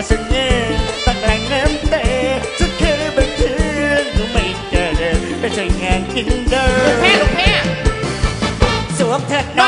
กระสุนเงี้ยตั้งแรงน้ำเตะสุดเคยบังคืนก็ไม่เจอไปใช้งานกินเดิม ลูกแพ้ลูกแพ้ สวมเถิดน้อง